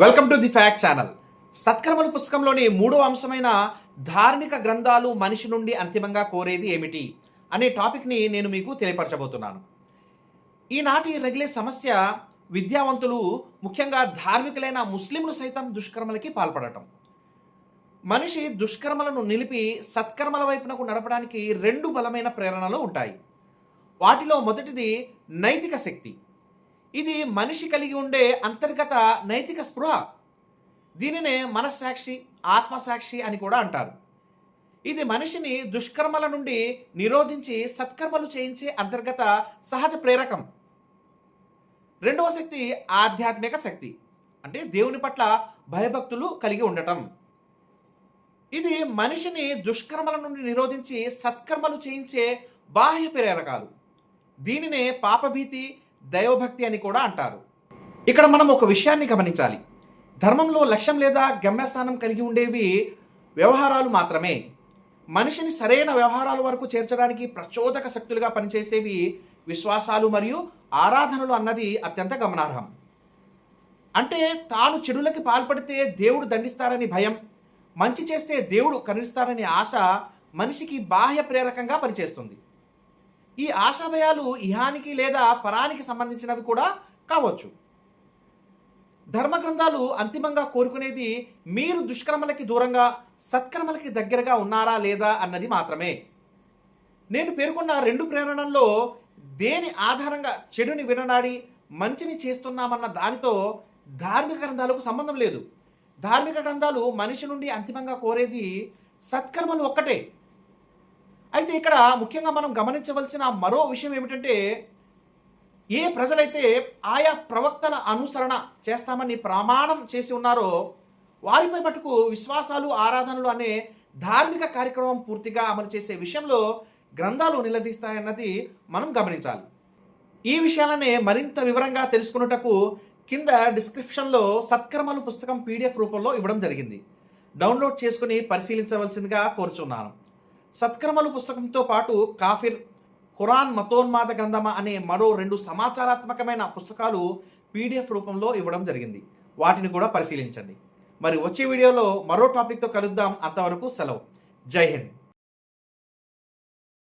Welcome to the fact channel సత్కర్మల పుస్తకంలోని మూడో అంశమైన ధార్మిక గ్రంథాలు మనిషి నుండి అంతిమంగా కోరేది ఏమిటి అనే టాపిక్ని నేను మీకు తెలియపరచబోతున్నాను. ఈనాటి రగిలే సమస్య విద్యావంతులు ముఖ్యంగా ధార్మికులైన ముస్లింలు సైతం దుష్కర్మలకి పాల్పడటం. మనిషి దుష్కర్మలను నిలిపి సత్కర్మల వైపునకు నడపడానికి రెండు బలమైన ప్రేరణలు ఉంటాయి. వాటిలో మొదటిది నైతిక శక్తి. ఇది మనిషి కలిగి ఉండే అంతర్గత నైతిక స్పృహ. దీనినే మనస్సాక్షి ఆత్మసాక్షి అని కూడా అంటారు. ఇది మనిషిని దుష్కర్మల నుండి నిరోధించి సత్కర్మలు చేయించే అంతర్గత సహజ ప్రేరకం. రెండవ శక్తి ఆధ్యాత్మిక శక్తి అంటే దేవుని పట్ల భయభక్తులు కలిగి ఉండటం. ఇది మనిషిని దుష్కర్మల నుండి నిరోధించి సత్కర్మలు చేయించే బాహ్య ప్రేరకాలు. దీనినే పాపభీతి దైవభక్తి అని కూడా అంటారు. ఇక్కడ మనం ఒక విషయాన్ని గమనించాలి. ధర్మంలో లక్ష్యం లేదా గమ్యస్థానం కలిగి ఉండేవి వ్యవహారాలు మాత్రమే. మనిషిని సరైన వ్యవహారాల వరకు చేర్చడానికి ప్రచోదక శక్తులుగా పనిచేసేవి విశ్వాసాలు మరియు ఆరాధనలు అన్నది అత్యంత గమనార్హం. అంటే తాను చెడులకి పాల్పడితే దేవుడు దండిస్తాడని భయం మంచి చేస్తే దేవుడు కరుణిస్తాడనే ఆశ మనిషికి బాహ్య ప్రేరకంగా పనిచేస్తుంది. ఈ ఆశాభయాలు ఇహానికి లేదా పరానికి సంబంధించినవి కూడా కావచ్చు. ధర్మ గ్రంథాలు అంతిమంగా కోరుకునేది మీరు దుష్కర్మలకి దూరంగా సత్కర్మలకి దగ్గరగా ఉన్నారా లేదా అన్నది మాత్రమే. నేను పేర్కొన్న రెండు ప్రేరణల్లో దేని ఆధారంగా చెడుని విననాడి మంచిని చేస్తున్నామన్న దానితో ధార్మిక గ్రంథాలకు సంబంధం లేదు. ధార్మిక గ్రంథాలు మనిషి నుండి అంతిమంగా కోరేది సత్కర్మలు ఒక్కటే. అయితే ఇక్కడ ముఖ్యంగా మనం గమనించవలసిన మరో విషయం ఏమిటంటే ఏ ప్రజలైతే ఆయా ప్రవక్తల అనుసరణ చేస్తామని ప్రమాణం చేసి ఉన్నారో వారిపై మటుకు విశ్వాసాలు ఆరాధనలు అనే ధార్మిక కార్యక్రమం పూర్తిగా అమలు చేసే విషయంలో గ్రంథాలు నిలదీస్తాయన్నది మనం గమనించాలి. ఈ విషయాలనే మరింత వివరంగా తెలుసుకున్నటకు కింద డిస్క్రిప్షన్లో సత్కర్మలు పుస్తకం పీడిఎఫ్ రూపంలో ఇవ్వడం జరిగింది. డౌన్లోడ్ చేసుకుని పరిశీలించవలసిందిగా కోరుచున్నాను. సత్క్రమలు పుస్తకంతో పాటు కాఫిర్ ఖురాన్ మతోన్మాద గ్రంథమా అనే మరో రెండు సమాచారాత్మకమైన పుస్తకాలు పీడిఎఫ్ రూపంలో ఇవ్వడం జరిగింది. వాటిని కూడా పరిశీలించండి. మరి వచ్చే వీడియోలో మరో టాపిక్తో కలుద్దాం. అంతవరకు సెలవు. జై హింద్.